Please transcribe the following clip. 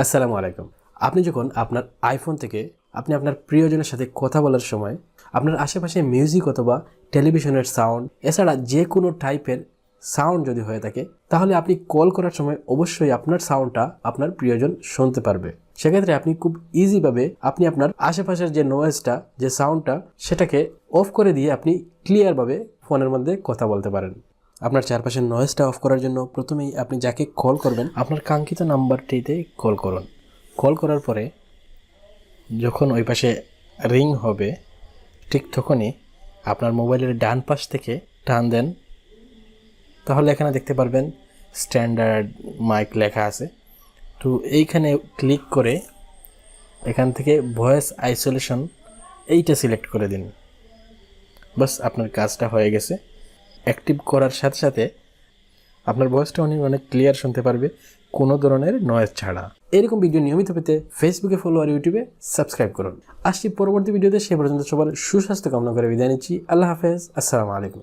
আসসালামু আলাইকুম। আপনি যখন আপনার আইফোন থেকে আপনি আপনার প্রিয়জনের সাথে কথা বলার সময়, আপনার আশেপাশে মিউজিক অথবা টেলিভিশনের সাউন্ড এছাড়া যে কোনো টাইপের সাউন্ড যদি হয়ে থাকে, তাহলে আপনি কল করার সময় অবশ্যই আপনার সাউন্ডটা আপনার প্রিয়জন শুনতে পারবে। সেক্ষেত্রে আপনি খুব ইজিভাবে আপনি আপনার আশেপাশের যে নয়েজটা যে সাউন্ডটা সেটাকে অফ করে দিয়ে আপনি ক্লিয়ারভাবে ফোনের মধ্যে কথা বলতে পারেন। আপনার চারপাশের নয়েজটা অফ করার জন্য প্রথমেই আপনি যাকে কল করবেন, আপনার কাঙ্ক্ষিত নাম্বারটিতে কল করুন। কল করার পরে যখন ওই পাশে রিং হবে, ঠিক তখনই আপনার মোবাইলের ডান পাশ থেকে টান দেন। তাহলে এখানে দেখতে পারবেন স্ট্যান্ডার্ড মাইক লেখা আছে। তো এইখানে ক্লিক করে এখান থেকে ভয়েস আইসোলেশন এইটা সিলেক্ট করে দিন। বাস আপনার কাজটা হয়ে গেছে। অ্যাক্টিভ করার সাথে সাথে আপনার ভয়েসটা অনেক অনেক ক্লিয়ার শুনতে পারবে, কোনো ধরনের নয়েজ ছাড়া। এরকম ভিডিও নিয়মিত পেতে ফেসবুকে ফলো আর ইউটিউবে সাবস্ক্রাইব করুন। আসছি পরবর্তী ভিডিওতে সে পর্যন্ত সবার সুস্বাস্থ্য কামনা করে বিদায় নিচ্ছি। আল্লাহ হাফেজ, আসসালামু আলাইকুম।